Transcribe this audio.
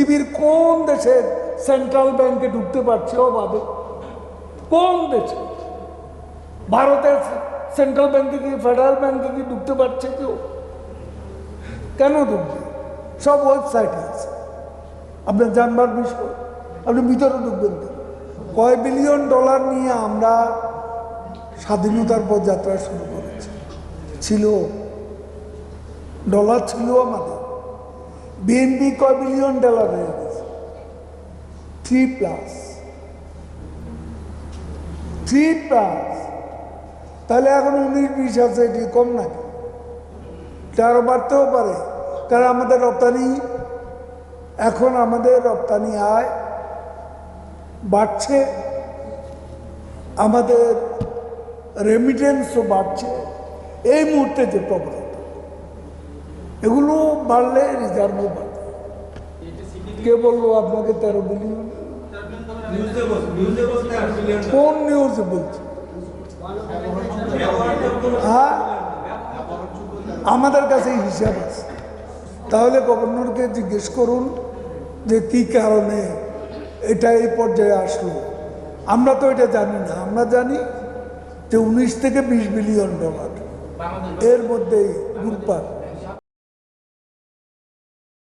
পৃথিবীর কোন দেশে সেন্ট্রাল ব্যাংকে ঢুকতে পারছে অবাধে? কোন দেশে? ভারতের সেন্ট্রাল ব্যাংকে কি ফেডারেল ব্যাংকে কি ঢুকতে পারছে কেউ? কেন ঢুকবে? সব ওয়েবসাইট আছে। আপনার জানবার বিষয়, আপনি ভিতরে ঢুকবেন? কয় বিলিয়ন ডলার নিয়ে আমরা স্বাধীনতার পর যাত্রা শুরু করেছি। ছিল ডলার ছিল আমাদের। বিএনপি কয় বিলিয়ন ডলার হয়ে গেছে? থ্রি প্লাস থ্রি প্লাস তাহলে এখন উনিশ বিশ আছে, এটি কম নাকি? আরও বাড়তেও পারে। কারণ আমাদের রপ্তানি, এখন আমাদের রপ্তানি আয় বাড়ছে, আমাদের রেমিটেন্সও বাড়ছে। এই মুহূর্তে যে প্রবণতা এগুলো বাড়লে রিজার্ভও বাড়বে কে বলল আপনাকে তেরো বিলিয়ন কোন নিউজে বলছে? হ্যাঁ? আমাদের কাছে হিসাব আছে। তাহলে গভর্নরকে জিজ্ঞেস করুন যে কি কারণে এটা এই পর্যায়ে আসলো। আমরা তো এটা জানি না। আমরা জানি যে উনিশ থেকে বিশ বিলিয়ন ডলার এর মধ্যেই ঘুরপাক